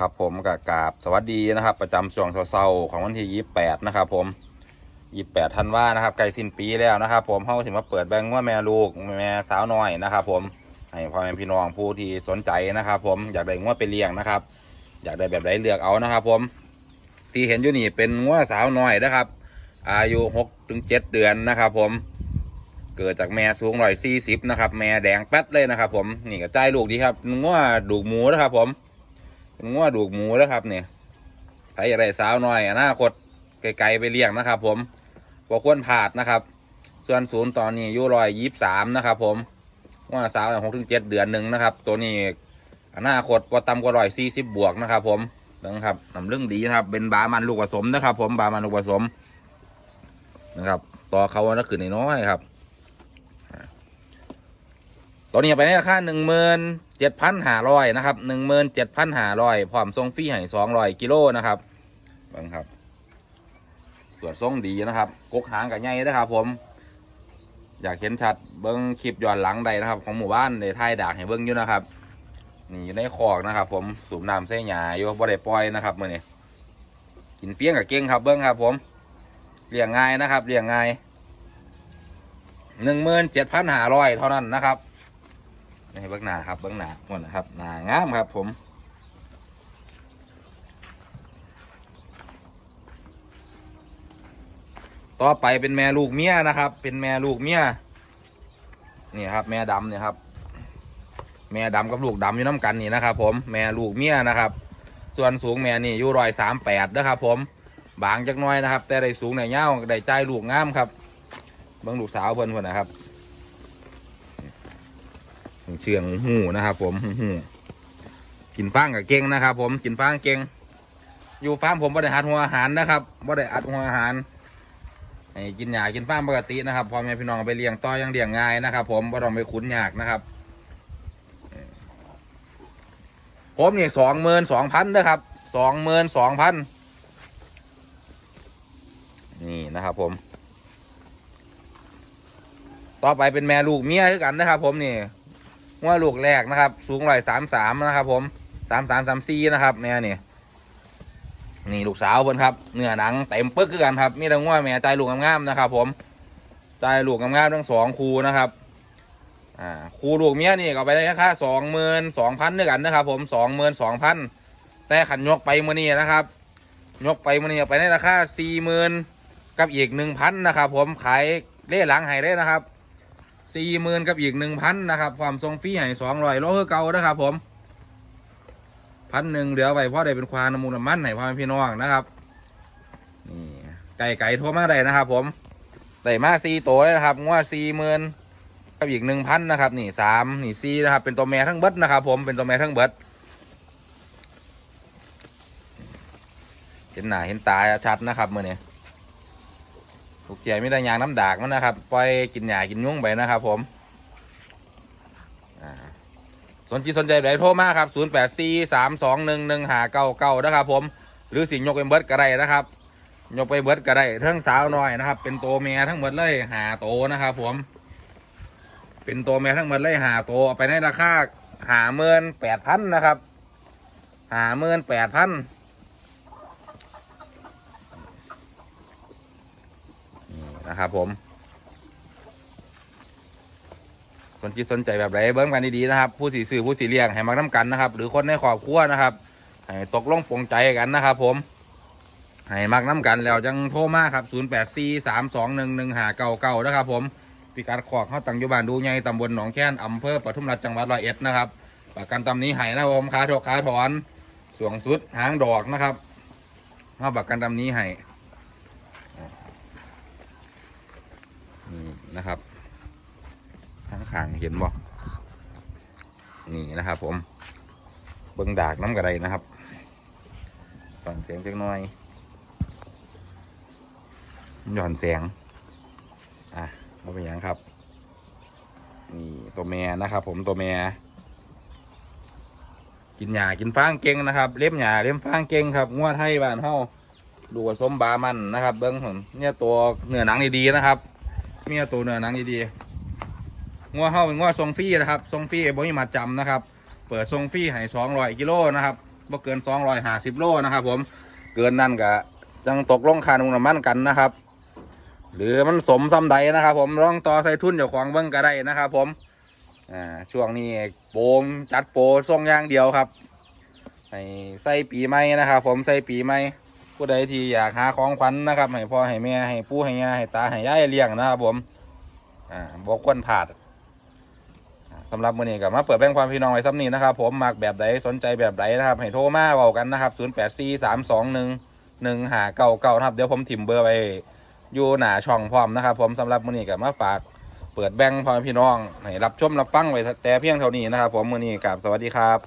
ครับผมกับกาบสวัสดีนะครับ ประจำช่วงเศร้าๆของวันที่ยี่แปดนะครับ ผมยี่แปดธันวานะครับใกล้สิ้นปีแล้วนะครับ ผมเขาถึงมาเปิดแบงค์ว่าแม่ลูกแม่สาวน้อยนะครับ ผมให้พ่อแม่พี่น้องผู้ที่สนใจนะครับ ผมอยากได้งวดไปเลี้ยงนะครับ อยากได้แบบไหนเลือกเอานะครับ ผมที่เห็นอยู่นี่เป็นงวดสาวน้อยนะครับ อายุหกถึงเจ็ดเดือนนะครับ ผมเกิดจากแม่สูงร้อยสี่สิบนะครับ แม่แดงแป๊ดเลยนะครับ ผมนี่ก็ใจายลูกดีครับงวดดูกหมูนะครับ ผม เป็นงัวดูกหมูแล้วครับเนี่ยใครอยากได้สาวน้อยอนาคตไกลๆไปเลี้ยงนะครับ ผมบ่ควรพลาดนะครับ ส่วนศูนย์ตอนนี้อยู่รอยยี่สามนะครับ ผมว่าสาวหกถึงเจ็ดเดือนหนึ่งนะครับ ตัวนี้อนาคตว่ต่ำกว่าร้อยสี่สิบบวกนะครับ ผมนะครับนำเรื่องดีนะครับ เป็นบามันลูกผสมนะครับ ผมบามันลูกผสมนะครับ ต่อเขาแล้วขึ้นน้อยครับ ตัวนี้ไปในราคาหนึ่งหมื่น เจ็ดพันห้าร้อยนะครับหนึ่งหมื่นเจ็ดพันห้าร้อยพร้อมทรงฟรีให้สองร้อยกิโลนะครับเบังครับส่วนทรงดีนะครับ กกหางกับใหญ่นะครับ ผม อยากเห็นชัดเบิ้งคลิปย้อนหลังใดนะครับ ของหมู่บ้านในท้ายด่ากให้เบิ้งอยู่นะครับนี่อยู่ในคอกนะครับ ผมสูบน้ำเส้หยาอยู่บ่ได้ปล่อยนะครับมื่อนี้กินเปี้ยงกับเก้งครับเบิ้งครับ ผมเลี้ยงง่ายนะครับเลี้ยงง่ายหนึ่งหมื่นเจ็ดพันห้าร้อยเท่านั้นนะครับ ให้เบื้องหน้าครับเบื้องหน้าหมดนะครับหน้างามครับ ผมต่อไปเป็นแม่ลูกเมียนะครับ เป็นแม่ลูกเมียนี่ครับ แม่ดำเนี่ยครับ แม่ดำกับลูกดำอยู่น้ำกันนี่นะครับ ผมแม่ลูกเมียนะครับ ส่วนสูงแม่นี่อยู่รอยสามแปดนะครับ ผมบางจักน้อยนะครับ แต่ได้สูงในเง่าได้ใจลูกงามครับเบิ้งลูกสาวเพิ่นเพิ่นนะครับ เชื่องหูนะครับ ผมหูกินฟางกับเก่งนะครับ ผมกินฟางเก่ง อยู่ฟาร์มผมบ่ได้หัดหัวอาหารนะครับบ่ได้อัดหัวอาหารให้กินหญ้ากินฟางปกตินะครับพ่อแม่พี่น้องไปเลี้ยงต่อยังเลี้ยงง่ายนะครับ ผมบ่ต้องไปขุนยากนะครับผมนี่สองหมื่นสองพันนะครับสองหมื่นสองพันนี่นะครับ ผม ต่อไปเป็นแม่ลูกเมียคือกันนะครับ ผมนี่ ว่าลูกแรกนะครับ สูงร้อยสามสามนะครับ ผมสามสามสามสี่นะครับแม่นี่นี่ลูกสาวเพิ่นครับเนื้อหนังเต็มปึ๊กกันครับมีแต่ง่วแม่ใจลูกงามๆนะครับ ผมใจลูกงามๆทั้งสองคูนะครับอ่าคูลูกเมียนี่ก็ไปได้ราคาสองหมื่นสองพันด้วยกันนะครับ ผมสองหมื่นสองพันแต่ขันยกไปมื่อนี้นะครับยกไปมื่อนี้ไปในราคาสี่หมื่นกับอีกหนึ่งพันนะครับ ผมขายเล่หลังให้ได้นะครับ สี่หมื่นกับอีกหนึ่งพันนะครับความทรงฟรีให้สองร้อยโลคือเก่านะครับผมพันหนึ่งเหลือไว้เพราะได้เป็นควานมูลน้ำมันให้พ่อแม่พี่น้องนะครับนี่ไก่ไก่โทรมาได้นะครับ ผมได้มาสี่ตัวเลยนะครับงวดสี่หมื่นกับอีกหนึ่งพันนะครับ นี่สามนี่สี่นะครับ เป็นตัวแม่ทั้งเบิดนะครับ ผมเป็นตัวแม่ทั้งเบิดเห็นหน้าเห็นตาชัดนะครับเมื่อนี้ ถูกใจไม่ได้ยางน้ำดากมันนะครับ ปล่อยกินหญ้ากินยุ้งไปนะครับ ผมอ่าสนใจสนใจไหนโทรมาครับ 0 8 4 3 2 1 1 5 9 9 นะครับผม หรือสิยกเป็นเบิร์ดก็ได้นะครับ ยกไปเบิร์ดก็ได้ทั้งสาวน้อยนะครับ เป็นตัวเมียทั้งหมดเลยหาโตนะครับผม เป็นตัวเมียทั้งหมดเลยหาโตไปในราคาหาเมื่นแปดพันนะครับหาเมื่นแปดพัน นะครับผม สนจิตสนใจแบบไรเบิ้งกันดีๆนะครับ ผู้สีสื่อผู้สีเลี้ยงให้มาน้ำกันนะครับ หรือคนในครอบครัวนะครับให้ตกลงปลงใจกันนะครับ ผมให้มักน้ำกันแล้วจังโทรมาครับ 0 8 4 3 2 1 1 5 9 9นะครับ ผมพิกัดขอกเขาตังยู่บ้านดูไงตำบลหนองแค้นอำเภอปทุมราชจังหวัดร้อยเอ็ดนะครับประกันตำนี้ให้นะครับผมขาถกขาถอน สวงสุดหางดอกนะครับเขาประกันตำนี้ให้ นะครับข้างขางเห็นบ่นี่นะครับ ผม เบิ้งดากน้ำกระไดนะครับฟังเสียงเล็กน้อยหย่อนเสียงอะเราเป็นอย่างครับ นี่ตัวแม่นะครับ ผมตัวแม่กินหญ้ากินฟางเก่งนะครับ เลี้ยมหญ้าเลี้ยมฟางเก่งครับงวดไทยบ้านเฮาดูผสมบามันนะครับ เบิ้งผมเนี่ยตัวเนื้อหนังดีๆนะครับ เมียตัวเนื้อหนังดีๆงัวเฮาเป็นงัวทรงฟรีนะครับทรงฟรีบ่มีมาจำนะครับ เปิดทรงฟรีให้สองร้อยกิโลนะครับบ่เกินสองร้อยห้าสิบโลนะครับ ผมเกินนั่นก็ยังตกลงคานุงน้ำมันกันนะครับ หรือมันสมซ้ำใดนะครับ ผมลองต่อใส่ทุนเจ้าของเบิ้งก็ได้นะครับ ผมอ่าช่วงนี้โปมจัดโปรส่งอย่างเดียวครับให้ใส่ปีใหม่นะครับ ผมใส่ปีใหม่ ผู้ใดที่อยากหาของขวัญนะครับให้พ่อให้แม่ให้ปู่ให้ย่าให้ตาให้ยายเลี้ยงนะครับผมอ่าบอกควรผาดสำหรับมื้อนี้ก็มาเปิดแบ่งความพี่น้องไว้ซ้ำนี้นะครับผมมักแบบใดสนใจแบบใดนะครับ ให้โทรมาเว้ากันนะครับ0 8 4 3 2 1 1 5 9 9นะครับเดี๋ยวผมถิ่มเบอร์ไว้อยู่หน้าช่องพร้อมนะครับ ผมสำหรับมื้อนี้ก็มาฝากเปิดแบ่งพ่อแม่พี่น้องให้รับชมรับฟังไว้แต่เพียงเท่านี้นะครับ ผมมื้อนี้กับสวัสดีครับ